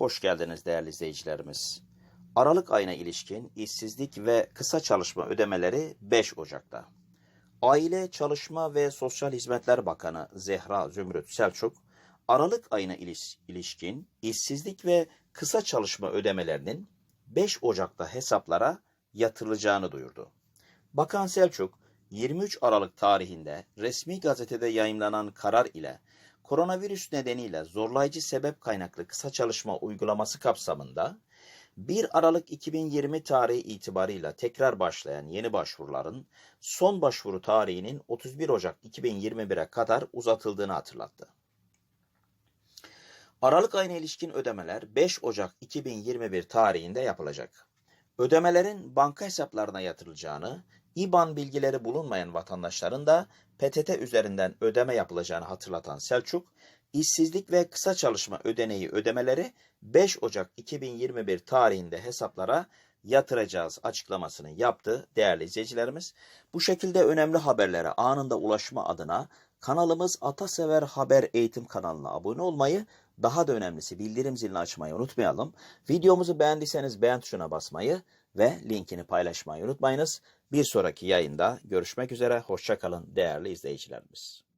Hoş geldiniz değerli izleyicilerimiz. Aralık ayına ilişkin işsizlik ve kısa çalışma ödemeleri 5 Ocak'ta. Aile, Çalışma ve Sosyal Hizmetler Bakanı Zehra Zümrüt Selçuk, Aralık ayına iliş- ilişkin işsizlik ve kısa çalışma ödemelerinin 5 Ocak'ta hesaplara yatırılacağını duyurdu. Bakan Selçuk, 23 Aralık tarihinde resmi gazetede yayımlanan karar ile koronavirüs nedeniyle zorlayıcı sebep kaynaklı kısa çalışma uygulaması kapsamında 1 Aralık 2020 tarihi itibarıyla tekrar başlayan yeni başvuruların son başvuru tarihinin 31 Ocak 2021'e kadar uzatıldığını hatırlattı. Aralık ayına ilişkin ödemeler 5 Ocak 2021 tarihinde yapılacak. Ödemelerin banka hesaplarına yatırılacağını, IBAN bilgileri bulunmayan vatandaşların da PTT üzerinden ödeme yapılacağını hatırlatan Selçuk, işsizlik ve kısa çalışma ödeneği ödemeleri 5 Ocak 2021 tarihinde hesaplara yatıracağız açıklamasını yaptı değerli izleyicilerimiz. Bu şekilde önemli haberlere anında ulaşma adına kanalımız Atasever Haber Eğitim kanalına abone olmayı, daha da önemlisi bildirim zilini açmayı unutmayalım. Videomuzu beğendiyseniz beğen tuşuna basmayı ve linkini paylaşmayı unutmayınız. Bir sonraki yayında görüşmek üzere. Hoşçakalın değerli izleyicilerimiz.